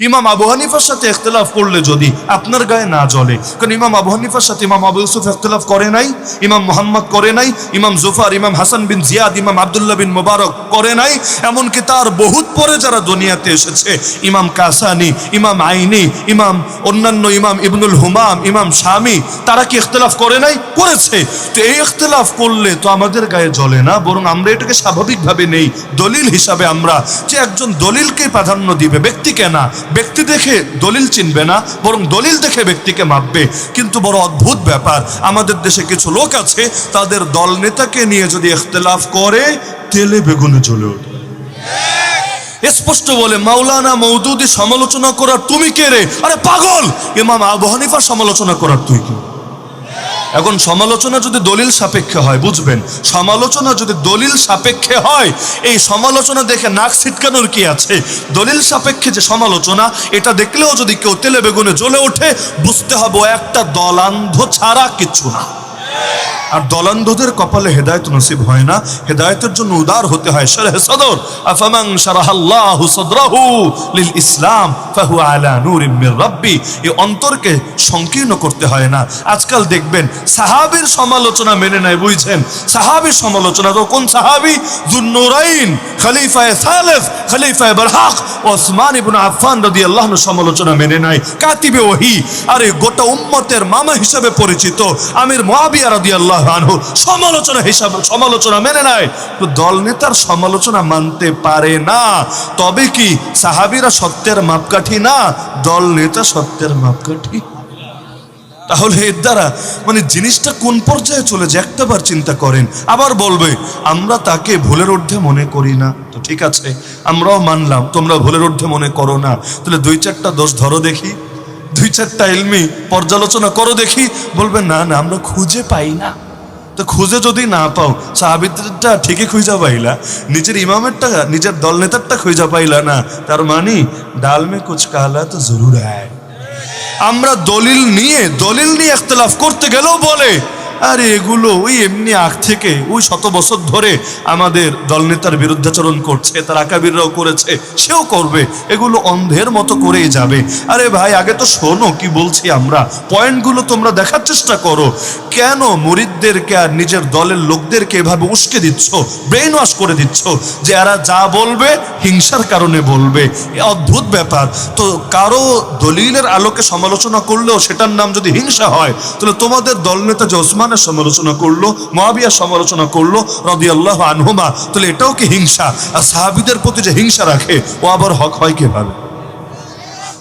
ইমাম আবু হানিফার সাথে ইখতলাফ করলে যদি আপনার গায়ে না জ্বলে, কারণ ইমাম আবু হানিফার সাথে ইমাম আবু ইউসুফ ইখতলাফ করে নাই, ইমাম মোহাম্মদ করে নাই, ইমাম জুফার, ইমাম হাসান বিন জিয়াদ, ইমাম আবদুল্লাহ বিন মোবারক করে নাই, এমনকি তার বহুত পরে যারা দুনিয়াতে এসেছে, ইমাম কাসানি, ইমাম আইনি, ইমাম অন্যান্য ইমাম ইবনুল হুমাম, ইমাম শামি, তারা কি ইখতলাফ করে নাই? করেছে। তো এই ইখতলাফ করলে তো আমাদের গায়ে জ্বলে না, বরং আমরা এটাকে স্বাভাবিকভাবে নেই, দলিল হিসাবে আমরা। যে একজন দলিলকে প্রাধান্য দিবে, ব্যক্তিকে না ব্যক্তি দেখে দলিল চিনবে না, বরং দলিল দেখে ব্যক্তিকে মাপবে। কিন্তু বড় অদ্ভুত ব্যাপার, আমাদের দেশে কিছু লোক আছে, তাদের দল নেতাকে নিয়ে যদি এখতলাফ করে, তেলে বেগুনে চলে ওঠে। স্পষ্ট বলে, মাওলানা মৌদুদি সমালোচনা করার তুমি কে রে? আরে পাগল! ইমাম আবু হানিফার সমালোচনা করার তুই কি? এখন সমালোচনা যদি দলিল সাপেক্ষে হয়, বুঝবেন। সমালোচনা যদি দলিল সাপেক্ষে হয়, এই সমালোচনা দেখে নাক ছিটকানোর কি আছে? দলিল সাপেক্ষে যে সমালোচনা, এটা দেখলেও যদি কেউ তেলে বেগুনে জ্বলে ওঠে, বুঝতে হবে একটা দলান্ধ ছাড়া কিছু না। আর দলান্ধদের কপালে হেদায়ত নসিব হয় না। হেদায়তের জন্য উদার হতে হয় শরহ সদর। আফামান শারাহাল্লাহু সাদরাহু লিল ইসলাম ফাহু আলা নূরিম মির রাব্বি। এই অন্তরকে সংকীর্ণ করতে হয় না। আজকাল দেখবেন সাহাবীর সমালোচনা মেনে নেয়, বুঝছেন? সাহাবীর সমালোচনা তো কোন সাহাবী? যুন্নুরাইন খলিফায়ে সালেস খলিফায়ে বারহাক ওসমান ইবনু আফফান রাদিয়াল্লাহু আল্লাহ সমালোচনা মেনে নাই কাতিবে ওহি। আরে, গোটা উম্মতের মামা হিসাবে পরিচিত আমির মুয়াবিয়া রাদিয়াল্লাহু আনহু সমালোচনা হিসাবে সমালোচনা মেনে নাই তো দল নেতার সমালোচনা মানতে পারে না। তবে কি সাহাবিরা সত্যের মাপকাঠি না? দল নেতা সত্যের মাপকাঠি। তাহলে এর দ্বারা মানে জিনিসটা কোন পর্যায়ে চলে যায় একটাবার চিন্তা করেন। আবার বলবে, আমরা তাকে ভুলের ঊর্ধ্বে মনে করি না। তো ঠিক আছে, আমরাও মানলাম, তোমরা ভুলের ঊর্ধ্বে মনে করো না। তাহলে দুই চারটা দোষ ধরো দেখি, দুই চারটা এলমি পর্যালোচনা করো দেখি, বলবে, না না, আমরা খুঁজে পাই না। তো খুঁজে যদি না পাও সাহাবিদটা ঠিকই খুঁজা পাইলা, নিজের ইমামেরটা, নিজের দল নেতারটা খুঁজা পাইলা না, তার মানে ডাল মে কুচ কালা তো জরুর হ্যায় আমরা দলিল নিয়ে দলিল নিয়ে ইখতলাফ করতে গেলেও বলে আরে এগুলো ওই এমনি আগ থেকে ওই শত বছর ধরে আমাদের দলনেতার বিরুদ্ধাচরণ করছে, তার আকাবিররাও করেছে, সেও করবে, এগুলো অন্ধের মতো করেই যাবে। আরে ভাই, আগে তো শোনো কি বলছি আমরা, পয়েন্টগুলো তোমরা দেখার চেষ্টা করো। কেন মুরিদদেরকে আর নিজের দলের লোকদেরকে এভাবে উস্কে দিচ্ছ ব্রেন ওয়াশ করে দিচ্ছ যে এরা যা বলবে, হিংসার কারণে বলবে? এ অদ্ভুত ব্যাপার। তো কারও দলিলের আলোকে সমালোচনা করলেও সেটার নাম যদি হিংসা হয়, তাহলে তোমাদের দলনেতা যে ওসমানের সমালোচনা করল মহাবিয়ার সমালোচনা করল রবি আল্লাহ আনহুমা। তাহলে এটাও কি হিংসা? আর সাহাবিদের প্রতি যে হিংসা রাখে, ও আবার হক হয় কীভাবে?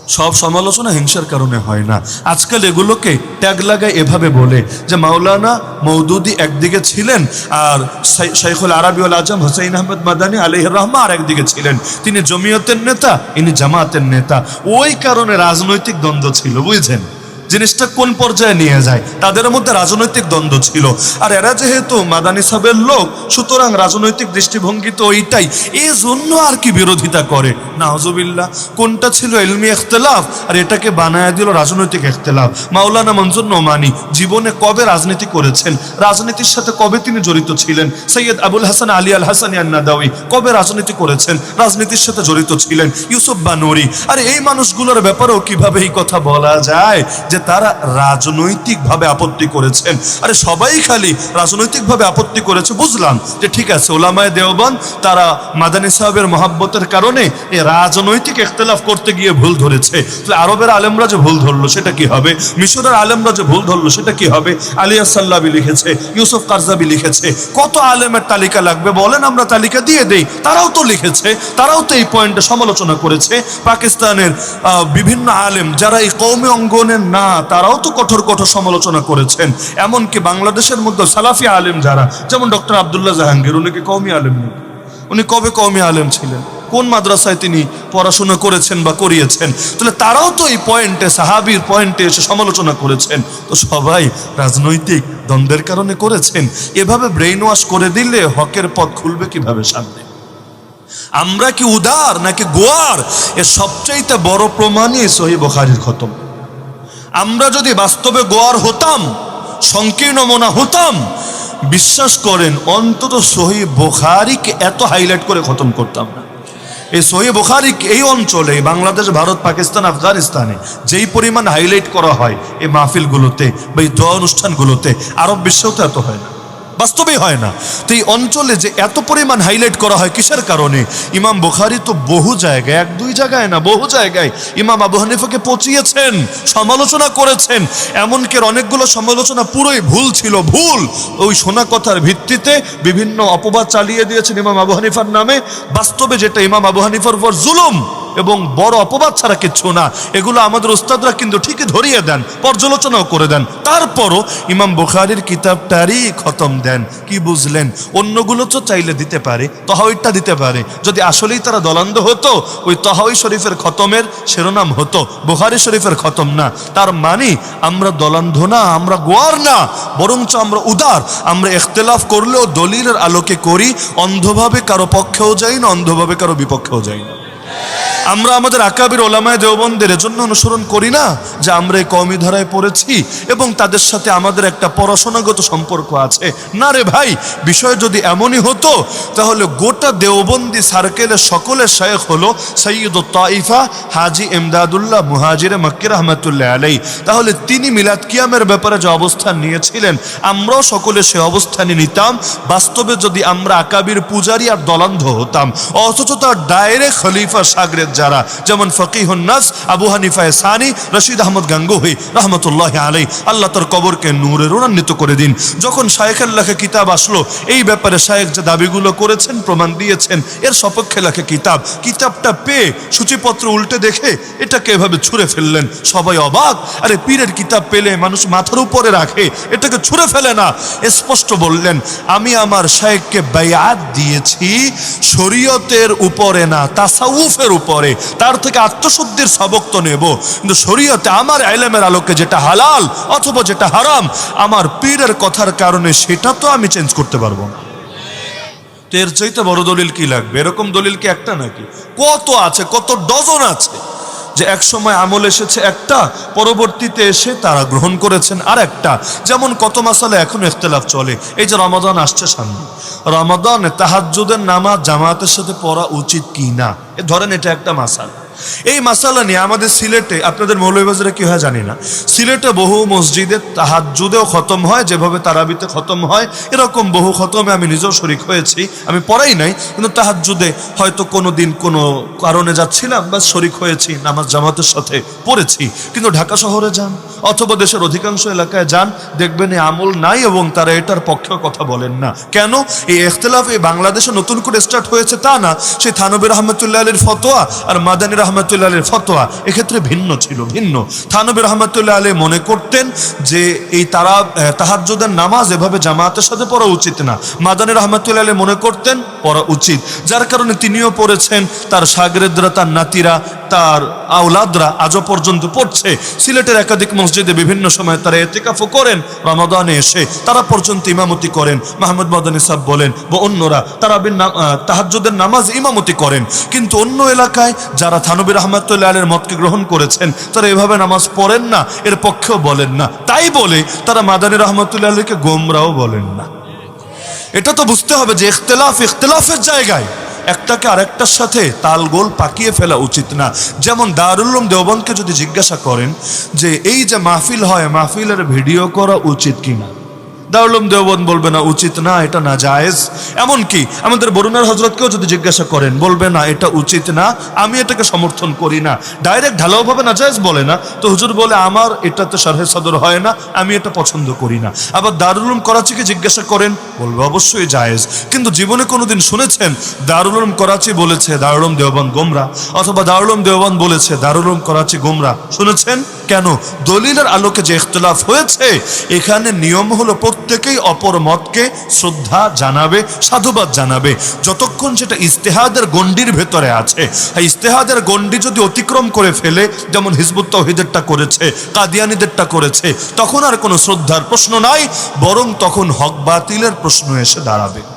সব সমালোচনা হিংসার কারণে হয় না। আজকাল এগুলোকে ট্যাগ লাগায় এভাবে বলে যে, মাওলানা মৌদুদি একদিকে ছিলেন আর শাইখুল আরবিউল আজম হুসাইন আহমদ মাদানী আলহ রহমা আর একদিকে ছিলেন। তিনি জমিয়তের নেতা, ইনি জামাতের নেতা। ওই কারণে রাজনৈতিক দ্বন্দ্ব ছিল, বুঝছেন? জিনিসটা কোন পর্যায়ে নিয়ে যায়? তাদের মধ্যে রাজনৈতিক দ্বন্দ্ব ছিল। আর এরা যেহেতু মাদানী সাহেবের লোক, সুতরাং রাজনৈতিক দৃষ্টিভঙ্গি তো ওইটাই এই জন্য আর কি বিরোধিতা করে? নাহজবিল্লা কোনটা ছিল এলমি এখতলাফ আর এটাকে বানায় দিল রাজনৈতিক এখতলাফ মাওলানা মঞ্জুর নোমানি জীবনে কবে রাজনীতি করেছেন? রাজনীতির সাথে কবে তিনি জড়িত ছিলেন? সৈয়দ আবুল হাসান আলী আল হাসান নাদাউই কবে রাজনীতি করেছেন? রাজনীতির সাথে জড়িত ছিলেন ইউসুফ বানুরি। আর এই মানুষগুলোর ব্যাপারেও কীভাবে এই কথা বলা যায়? যে তারা রাজনৈতিকভাবে আপত্তি করেছেন। আরে সবাই খালি রাজনৈতিকভাবে আপত্তি করেছে, বুঝলাম যে ঠিক আছে, ওলামায় দেওবান তারা মাদানী সাহেবের মহাব্বতের কারণে এই রাজনৈতিক ইখতলাফ করতে গিয়ে ভুল ধরেছে। তাহলে আরবের আলেমরা যে ভুল ধরলো, সেটা কি হবে? মিশরের আলেমরা যে ভুল ধরলো, সেটা কি হবে? আলিয়া সাল্লাবি লিখেছে, ইউসুফ কারজাবি লিখেছে, কত আলেমের তালিকা লাগবে? বলেন আমরা তালিকা দিয়ে দেই। তারাও তো লিখেছে, তারাও তো এই পয়েন্টে সমালোচনা করেছে। পাকিস্তানের বিভিন্ন আলেম, যারা এই কৌমি অঙ্গনের না তারাও তো কঠোর কঠোর সমালোচনা করেছেন। এমনকি বাংলাদেশের মধ্যে সালাফি আলেম যারা, যেমন ডক্টর আবদুল্লাহ জাহাঙ্গীর, উনি কি কৌমি আলেম নাকি? উনি কবে কৌমি আলেম ছিলেন? কোন মাদ্রাসায় তিনি পড়াশোনা করেছেন বা করিয়েছেন? তাহলে তারাও তো এই পয়েন্টে, সাহাবির পয়েন্টে এসে সমালোচনা করেছেন। তো সবাই রাজনৈতিক দ্বন্দ্বের কারণে করেছেন। এভাবে ব্রেইন ওয়াশ করে দিলে হকের পথ খুলবে কীভাবে সামনে? আমরা কি উদার নাকি গোয়ার? এর সবচাইতে বড় প্রমাণই সহি বখারির খতম। আমরা যদি বাস্তবে গোয়ার হতাম, সংকীর্ণ মনা হতাম, বিশ্বাস করেন, অন্তত সহি বোখারিকে এত হাইলাইট করে খতম করতাম না। এই সহি বোখারিক এই অঞ্চলে, বাংলাদেশ, ভারত, পাকিস্তান, আফগানিস্তানে যেই পরিমাণ হাইলাইট করা হয়, এই মাহফিলগুলোতে বা এই দোয়া অনুষ্ঠানগুলোতে, আরব বিশ্বেও তো এত হয় না। বাস্তবেই হয় না। তো এই অঞ্চলে যে এত পরিমাণ হাইলাইট করা হয় কিসের কারণে? ইমাম বুখারি তো বহু জায়গায়, এক দুই জায়গায় না, বহু জায়গায় ইমাম আবু হানিফাকে পচিয়েছেন, সমালোচনা করেছেন। এমনকি অনেকগুলো সমালোচনা পুরোই ভুল ছিল, ভুল। ওই শোনা কথার ভিত্তিতে বিভিন্ন অপবাদ চালিয়ে দিয়েছেন ইমাম আবু হানিফার নামে। বাস্তবে যেটা ইমাম আবু হানিফার উপর জুলুম এবং বড় অপবাদ ছাড়া কিচ্ছু না। এগুলো আমাদের উস্তাদরা কিন্তু ঠিকই ধরিয়ে দেন, পর্যালোচনাও করে দেন। তারপরও ইমাম বুখারির কিতাবটারই খতম দেন। কি বুঝলেন? অন্যগুলো তো চাইলে দিতে পারে তহাইটা দিতে পারে। যদি আসলেই তারা দলান্ধ হতো, ওই তহাই শরীফের খতমের শিরোনাম হতো। বুখারি শরীফের খতম না। তার মানে আমরা দলান্ধ না, আমরা গোয়ার না, বরঞ্চ আমরা উদার। আমরা ইখতলাফ করলেও দলিলের আলোকে করি, অন্ধভাবে কারও পক্ষেও যাই না, অন্ধভাবে কারও বিপক্ষেও যাই না। আমরা আমাদের আকাবির ওলামায় দেওবন্দের জন্য অনুসরণ করি না যে আমরা এই কওমি ধারায় পড়েছি এবং তাদের সাথে আমাদের একটা পড়াশোনাগত সম্পর্ক আছে। না রে ভাই, বিষয় যদি এমনই হতো, তাহলে গোটা দেওবন্দি সার্কেলের সকলের শায়েখ হলো সৈয়দ তাইফা হাজি এমদাদুল্লাহ মুহাজিরে মক্কির রহমতুল্লাহ আলাই তাহলে তিনি মিলাদ কিয়ামের ব্যাপারে যে অবস্থান নিয়েছিলেন, আমরাও সকলে সে অবস্থানে নিতাম। বাস্তবে যদি আমরা আকাবির পূজারি আর দলান্ধ হতাম, অথচ তার ডায়রে খলিফা সাগরের যারা, যেমন ফকিহুন নাস, আবু হানিফা সানি রশিদ আহমদ গাঙ্গুহি, রহমতুল্লাহ আলাই আল্লাহ তার কবরকে নূরে রুণান্বিত করে দিন। যখন শায়েখের লেখা কিতাব আসলো, এই ব্যাপারে শায়েখ যে দাবিগুলো করেছেন, প্রমাণ দিয়েছেন, এর সপক্ষে লেখা কিতাব। কিতাবটা পেয়ে সূচিপত্র উল্টে দেখে এটাকে এভাবে ছুঁড়ে ফেললেন। সবাই অবাক, আরে পীরের কিতাব পেলে মানুষ মাথার উপরে রাখে, এটাকে ছুঁড়ে ফেলে না। স্পষ্ট বললেন, আমি আমার শায়েখকে বায়াত দিয়েছি, শরীয়তের উপরে না, তাসাউফের উপরে। তার থেকে আত্মশুদ্ধির সবক তো নেব। কিন্তু শরীয়তে আমার এলেমের আলোকে যেটা হালাল অথবা যেটা হারাম, আমার পীরের কথার কারণে সেটা তো আমি চেঞ্জ করতে পারব না। এর চাইতে বড় দলিল কি লাগবে? এরকম দলিল কি একটা নাকি? কত আছে, কত ডজন আছে? যে এক সময় আমল এসেছে একটা, পরবর্তীতে এসে তারা গ্রহণ করেছেন আর একটা যেমন কত মাসালে এখন ইখতলাফ চলে। এই যে রমাদান আসছে সামনে। রমাদান তাহাজুদের নামাজ জামাতের সাথে পড়া উচিত কি না ধরেন এটা একটা মাসাল। এই মাসালা নিয়ে আমাদের সিলেটে, আপনাদের মৌলভীবাজারে কি হয় জানি না, সিলেটে বহু মসজিদে তাহাজ্জুদেও খতম হয়, যেভাবে তারাবিতে খতম হয়, এরকম বহু খতমে আমি নিজেও শরিক হয়েছি, আমি পড়াই নাই, কিন্তু তাহাজ্জুদে হয়তো কোনো দিন কোনো কারণে যাচ্ছিলাম, বা শরিক হয়েছি, নামাজ জামাতের সাথে পড়েছি, কিন্তু ঢাকা শহরে যান, অথবা দেশের অধিকাংশ এলাকায় যান, দেখবেন এই আমল নাই এবং তারা এটার পক্ষে কথা বলেন না। কেন? এই ইখতলাফ এই বাংলাদেশে নতুন করে স্টার্ট হয়েছে তা না, সেই থানবির রহমতুল্লাহ আলীর ফতোয়া আর মাদানী রহমতুল্লাহ আলীর ফতোয়া এক্ষেত্রে ভিন্ন ছিল, ভিন্ন। থানবী রহমতুল্লাহ আলী মনে করতেন যে এই তারা তাহাজ্জুদের নামাজ এভাবে জামাতের সাথে পড়া উচিত না। মাদানী রহমতুল্লাহ আলী মনে করতেন পড়া উচিত। যার কারণে তিনিও পড়েছেন, তার সাগরেদরা, তার নাতিরা, তার আউলাদরা আজও পর্যন্ত পড়ছে। সিলেটের একাধিক মসজিদে বিভিন্ন সময় তারা এতেকাফও করেন, রমাদানে এসে তারা পর্যন্ত ইমামতি করেন। মাহমুদ মদনী সাহ বলেন, বা অন্যরা তারা তাহাজ্জুদের নামাজ ইমামতি করেন। কিন্তু অন্য এলাকায় যারা থানবির রহমতুল্লাহ আলের মতকে গ্রহণ করেছেন। তারা এভাবে নামাজ পড়েন না, এর পক্ষেও বলেন না। তাই বলে তারা মাদানী রহমতুল্লাহ আলীকে গোমরাও বলেন না। এটা তো বুঝতে হবে যে ইখতলাফ ইখতলাফের জায়গায় একটাকে আরেকটার সাথে তালগোল পাকিয়ে ফেলা উচিত না। যেমন দারুল্লুম দেওবনকে যদি জিজ্ঞাসা করেন যে, এই যে মাহফিল হয়, মাহফিলের ভিডিও করা উচিত কিনা? দারুলুম দেওবন বলবে, না, উচিত না, এটা না জায়েজ। এমনকি আমাদের বরুণার হজরতকেও যদি জিজ্ঞাসা করেন, বলবে, না, এটা উচিত না, আমি এটাকে সমর্থন করি না। ডাইরেক্ট ঢালাওভাবে না জায়েজ বলে না, তো হুজুর বলে, আমার এটাতে সারহে সদর হয় না, আমি এটা পছন্দ করি না। আবার দারুলুম করাচিকে জিজ্ঞাসা করেন, বলবে, অবশ্যই জায়েজ। কিন্তু জীবনে কোনোদিন শুনেছেন দারুল করাচি বলেছে দারুলুম দেওবন গোমরা। অথবা দারুলুম দেওবন বলেছে দারুলুম করাচি গোমরা। শুনেছেন? কেন? দলিলের আলোকে যে ইখতলাফ হয়েছে, এখানে নিয়ম হলো প্রত্যেকেই অপর মতকে শ্রদ্ধা জানাবে, সাধুবাদ জানাবে। যতক্ষণ সেটা ইস্তেহাদের গণ্ডির ভেতরে আছে। ইস্তেহাদের গণ্ডি যদি অতিক্রম করে ফেলে, যেমন হিজবুত তহিদেরটা করেছে, কাদিয়ানিদেরটা করেছে, তখন আর কোনো শ্রদ্ধার প্রশ্ন নাই, বরং তখন হক বাতিলের প্রশ্ন এসে দাঁড়াবে।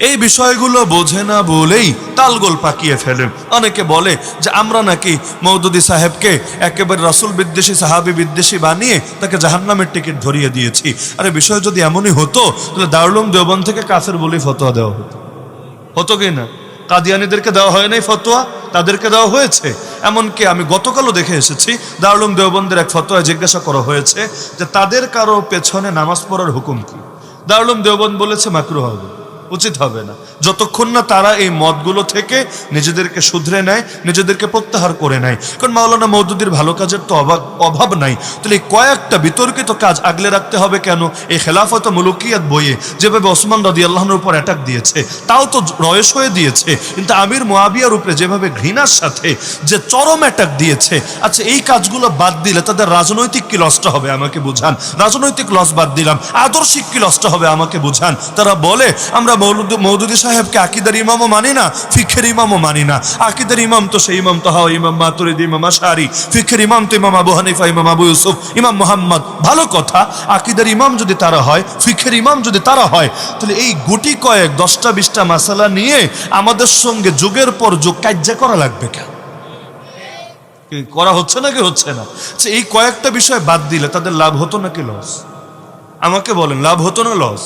এই বিষয়গুলো বোঝে না বলেই তালগোল পাকিয়ে ফেলে। অনেকে বলে যে আমরা নাকি মৌদুদি সাহেবকে একেবারে রাসুল বিদ্বেষী, সাহাবি বিদ্বেষী বানিয়ে তাকে জাহান্নামের টিকিট ধরিয়ে দিয়েছি। আরে বিষয় যদি এমনই হতো, তাহলে দারুলুম দেওবন থেকে কাফের বলি ফতোয়া দেওয়া হতো। হতো কি না? কাদিয়ানিদেরকে দেওয়া হয় নাই ফতোয়া? তাদেরকে দেওয়া হয়েছে? এমনকি আমি গতকালও দেখে এসেছি, দারুলুম দেওবন্দের এক ফতোয়া জিজ্ঞাসা করা হয়েছে যে তাদের কারও পেছনে নামাজ পড়ার হুকুম কি? দারুলুম দেওবন্দ বলেছে মাকরু হবে। উচিত হবে না। যতক্ষণ না তারা এই মতগুলো থেকে নিজেদেরকে শুধরে নেয়, নিজেদেরকে প্রত্যাহার করে নেয়। কারণ মাওলানা মৌদুদির ভালো কাজের তো অভাব অভাব নাই। তাহলে এই কয়েকটা বিতর্কিত কাজ আগলে রাখতে হবে কেন? এই খেলাফত মুলুকিয়াত বইয়ে যেভাবে ওসমান রদি আল্লাহনের উপর অ্যাটাক দিয়েছে, তাও তো রয়েস হয়ে দিয়েছে। কিন্তু আমির মোয়াবিয়ার উপরে যেভাবে ঘৃণার সাথে যে চরম অ্যাটাক দিয়েছে আচ্ছা এই কাজগুলো বাদ দিলে তাদের রাজনৈতিক কি লসটা হবে আমাকে বুঝান? রাজনৈতিক লস বাদ দিলাম, আদর্শিক কি লসটা হবে আমাকে বুঝান? তারা বলে, আমরা মৌদুদি সাহেবকে আকিদার ইমামও মানি না ফিখের ইমামও মানি না। আকিদার ইমাম তো সেই ইমাম তাহা ইমাম মাতুরিদ ইমাম আশারি। ফিখের ইমাম তো ইমাম আবু হানিফা ইমাম আবু ইউসুফ ইমাম মোহাম্মদ। ভালো কথা আকিদার ইমাম যদি তারা হয় ফিখের ইমাম যদি তারা হয় তাহলে এই গুটি কয়েক দশটা বিশটা মাসালা নিয়ে আমাদের সঙ্গে যুগের পর যুগ কার্য করা লাগবে কেন? করা হচ্ছে নাকি হচ্ছে না? আচ্ছা, এই কয়েকটা বিষয় বাদ দিলে তাদের লাভ হতো নাকি লস? আমাকে বলেন, লাভ হতো না লস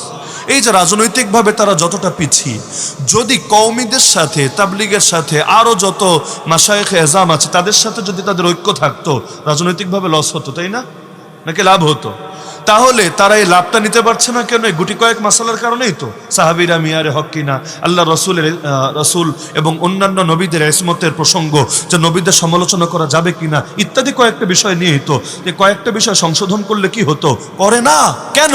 এই যে রাজনৈতিকভাবে তারা যতটা পিছিয়ে যদি কৌমিদের সাথে, তাবলিগের সাথে আরও যত মাসায়েখ এজাম আছে, তাদের সাথে যদি তাদের ঐক্য থাকতো, রাজনৈতিকভাবে লস হতো, তাই না? নাকি লাভ হতো? তাহলে তারা এই লাভটা নিতে পারছে না কেন? এই গুটি কয়েক মাসালার কারণেই তো। সাহাবিরা মিয়ারে হক কিনা আল্লাহ রসুলের রসুল এবং অন্যান্য নবীদের এসমতের প্রসঙ্গ যে নবীদের সমালোচনা করা যাবে কিনা ইত্যাদি কয়েকটা বিষয় নিয়েই তো। যে কয়েকটা বিষয় সংশোধন করলে কি হতো? করে না। কেন?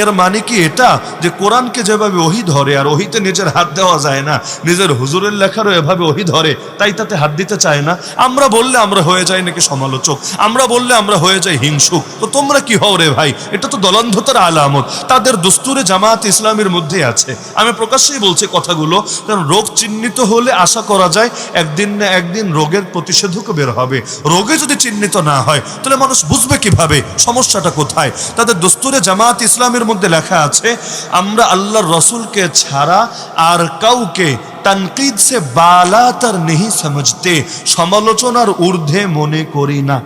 এর মানে কি এটা? যে কোরআনকে যেভাবে ওহি ধরে, আর ওহিতে নিজের হাত দেওয়া যায় না, নিজের হুজুরের লেখারও এভাবে ওহি ধরে, তাই তাতে হাত দিতে চায় না। আমরা বললে আমরা হয়ে যাই নাকি সমালোচক? আমরা বললে আমরা হয়ে যাই হিংসুক। তো তোমরা কি হও রে ভাই? এটা তো দলন্ধতার আলামত। তাদের দস্তুরে জামাত ইসলামের মধ্যে আছে। আমি প্রকাশ্যেই বলছি কথাগুলো, কারণ রোগ চিহ্নিত হলে আশা করা যায় একদিন না একদিন রোগের প্রতিষেধক বের হবে। রোগে যদি চিহ্নিত না হয়, তাহলে মানুষ বুঝবে কীভাবে, সমস্যাটা কোথায়? তাদের দস্তুরে জামাত ইসলামের মধ্যে লেখা আছে, আমরা আল্লাহর রসুলকে ছাড়া আর কাউকে তনকিদ সে বালা তার নেহি সমঝতে, সমালোচনার ঊর্ধ্বে মনে করি না।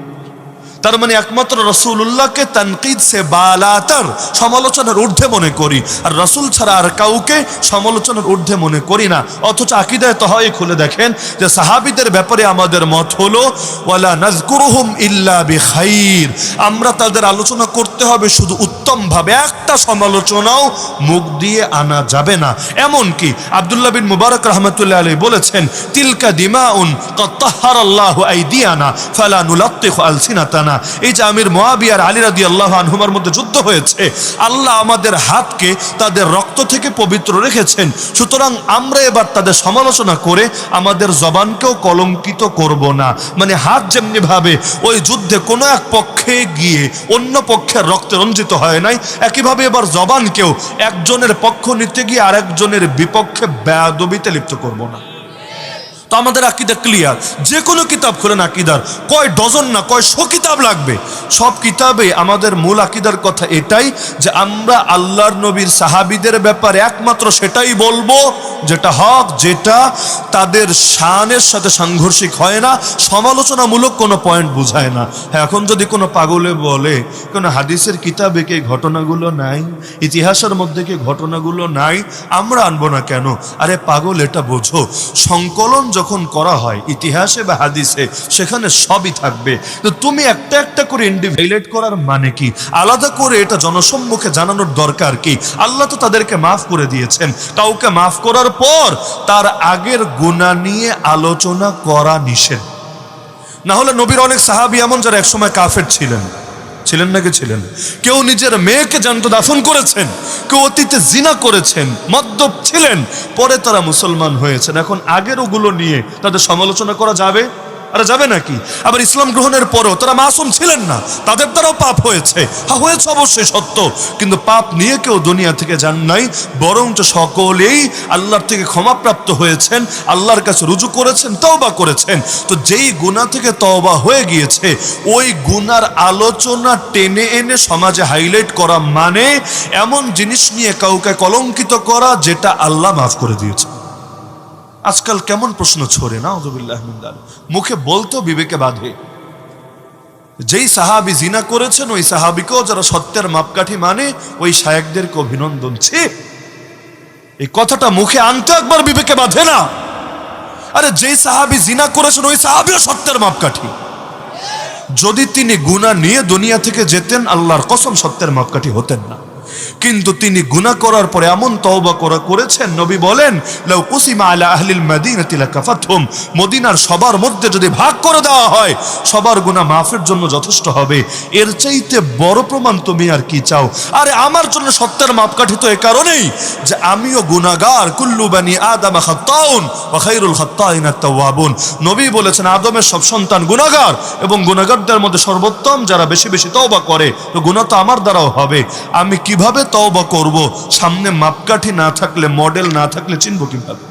তার মানে একমাত্র রসুল্লাহকে তানকিদ সে বালাতার সমালোচনার ঊর্ধ্বে মনে করি। আর রসুল ছাড়া আর কাউকে সমালোচনার ঊর্ধ্বে মনে করি না। অথচ আকিদায় তহাই খুলে দেখেন যে সাহাবিদের ব্যাপারে আমাদের মত হলো, ওয়ালা নাজকুরুহুম ইল্লা বিখাইর। আমরা তাদের আলোচনা করতে হবে শুধু উত্তম ভাবে একটা সমালোচনাও মুখ দিয়ে আনা যাবে না। এমন কি আব্দুল্লাহ বিন মুবারক রহমতুল্লাহ আলী বলেছেন, তিলকা দিমাউন কত্তাহার আল্লাহ আইদিয়ানা ফালা নুলাত্তিখ আলসিনাতানা। না। এই যে আমির মোয়াবিয়ার আলী রাদি আল্লাহ আনহুমার মধ্যে যুদ্ধ হয়েছে, আল্লাহ আমাদের হাতকে তাদের রক্ত থেকে পবিত্র রেখেছেন। সুতরাং আমরা এবার তাদের সমালোচনা করে আমাদের জবানকেও কলঙ্কিত করব না। মানে হাত যেমনি ভাবে ওই যুদ্ধে কোনো এক পক্ষে গিয়ে অন্য পক্ষের রক্তে রঞ্জিত হয় নাই, একইভাবে এবার জবানকেও একজনের পক্ষ নিতে গিয়ে আরেকজনের বিপক্ষে ব্যাদবিতে লিপ্ত করব না। তো আমাদের আকিদা ক্লিয়ার যে কোনো কিতাব খুলেন আকিদার। কয় ডজন না কয় শো কিতাব লাগবে। সব কিতাবে আমাদের মূল আকিদার কথা এটাই যে আমরা আল্লাহর নবীর সাহাবিদের ব্যাপারে একমাত্র সেটাই বলব যেটা হক যেটা তাদের শানের সাথে সাংঘর্ষিক হয় না সমালোচনামূলক কোনো পয়েন্ট বুঝায় না। হ্যাঁ, এখন যদি কোনো পাগলে বলে কোনো হাদিসের কিতাবে কি ঘটনাগুলো নাই? ইতিহাসের মধ্যে কি ঘটনাগুলো নাই? আমরা আনব না কেন? আরে পাগল এটা বোঝো। সংকলন যখন করা হয়, ইতিহাসে বা হাদিসে, সেখানে সবই থাকবে। তো তুমি একটা একটা করে ইন্ডিভিজুয়ালেট করার মানে কি? আলাদা করে এটা জনসম্মুখে জানানোর দরকার কি? আল্লাহ তো তাদেরকে মাফ করে দিয়েছেন। কাউকে মাফ করার পর তার আগের গুণা নিয়ে আলোচনা করা নিষেধ। না হলে নবীর অনেক সাহাবি এমন যারা একসময় কাফের ছিলেন। ছিলেন নাকি ছিলেন? কেউ নিজের মেয়েকে জানত, দাফন করেছেন, কেউ অতীতে জিনা করেছেন মদ্যপ ছিলেন, পরে তারা মুসলমান হয়েছেন। এখন আগের ওগুলো নিয়ে তাদের সমালোচনা করা যাবে? আরে যাবে নাকি? আবার ইসলাম গ্রহণের পরও তারা মাসুম ছিলেন না, তাদের দ্বারাও পাপ হয়েছে। হ্যাঁ হয়েছে অবশ্যই সত্য, কিন্তু পাপ নিয়ে কেউ দুনিয়া থেকে যান নাই, বরঞ্চ সকলেই আল্লাহর থেকে ক্ষমাপ্রাপ্ত হয়েছেন, আল্লাহর কাছে রুজু করেছেন, তওবা করেছেন। তো যেই গুণা থেকে তওবা হয়ে গিয়েছে, ওই গুনার আলোচনা টেনে এনে সমাজে হাইলাইট করা মানে এমন জিনিস নিয়ে কাউকে কলঙ্কিত করা যেটা আল্লাহ মাফ করে দিয়েছে আজকাল কেমন প্রশ্ন ছড়ে না মুখে বলতো বিবেকে বাঁধে। যেই সাহাবি জিনা করেছেন, ওই সাহাবিকেও যারা সত্যের মাপকাঠি মানে ওই শায়কদেরকে অভিনন্দন। ছে! এই কথাটা মুখে আনতে একবার বিবেকে বাঁধে না। আরে যেই সাহাবি জিনা করেছেন, ওই সাহাবিও সত্যের মাপকাঠি। যদি তিনি গুনাহ নিয়ে দুনিয়া থেকে যেতেন, আল্লাহর কসম সত্যের মাপকাঠি হতেন না। কিন্তু তিনি গুনাহ করার পরে এমন তওবা করা করেছেন, নবী বলেন, লাউ কুসিমা আলা আহলিল মাদিনাতি লাকাফাতহুম। মদিনার সবার মধ্যে যদি ভাগ করে দেওয়া হয়, সবার গুনাহ মাফের জন্য যথেষ্ট হবে। এর চাইতে বড় প্রমাণ তুমি আর কি চাও? আরে, আমার জন্য সত্যের মাপকাঠি তো এ কারণেই যে আমিও গুনাহগার, কুল্লু বানি আদম খাত্তাউন ওয়া খায়রুল খাত্তাইন আত-তাওয়াবুন। নবী বলেছেন, আদমের সব সন্তান গুনাহগার এবং গুনাহগারদের মধ্যে সর্বোত্তম যারা বেশি বেশি তওবা করে, তো গুনাহ তো আমার দ্বারাও হবে। আমি কীভাবে তওবা করব? সামনে মাপকাঠি না থাকলে মডেল না থাকলে চিনব কীভাবে?